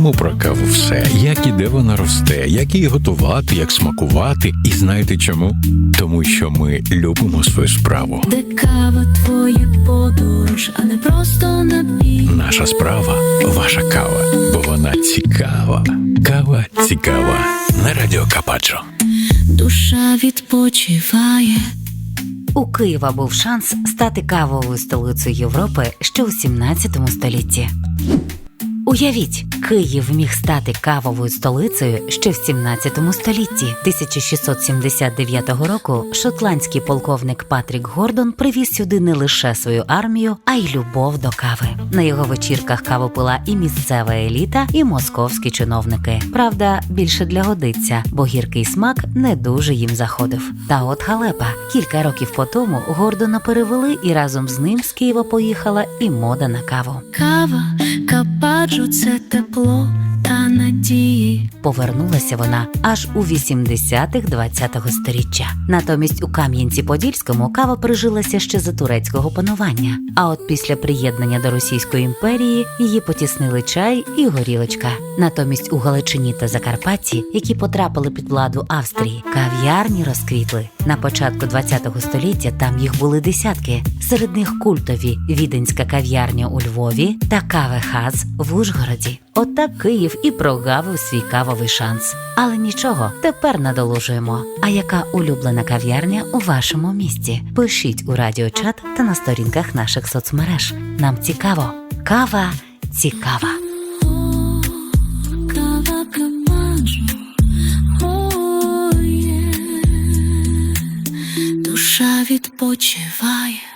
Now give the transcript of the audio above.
знаємо про каву все, як і де вона росте, як її готувати, як смакувати. І знаєте чому? Тому що ми любимо свою справу. Де кава твоя подорож, а не просто напій. Наша справа ваша кава, бо вона цікава. Кава цікава на радіо Капачо. Душа відпочиває. У Києва був шанс стати кавовою столицею Європи ще у 17 столітті. Уявіть, Київ міг стати кавовою столицею ще в 17 столітті. 1679 року шотландський полковник Патрік Гордон привіз сюди не лише свою армію, а й любов до кави. На його вечірках каву пила і місцева еліта, і московські чиновники. Правда, більше для годиться, бо гіркий смак не дуже їм заходив. Та от халепа. Кілька років по тому Гордона перевели, і разом з ним з Києва поїхала і мода на каву. Кава, кападжо це тепло та надії. Повернулася вона аж у 80-х 20-го сторіччя. Натомість у Кам'янці-Подільському кава прижилася ще за турецького панування. А от після приєднання до Російської імперії її потіснили чай і горілочка. Натомість у Галичині та Закарпатті, які потрапили під владу Австрії, кав'ярні розквітли. На початку 20-го століття там їх були десятки. Серед них культові віденська кав'ярня у Львові та каве Хаз в Ужгороді. Отак Київ і прогавив свій кавовий шанс. Але нічого, тепер надолужуємо. А яка улюблена кав'ярня у вашому місті? Пишіть у радіочат та на сторінках наших соцмереж. Нам цікаво. Кава цікава. Душа відпочиває.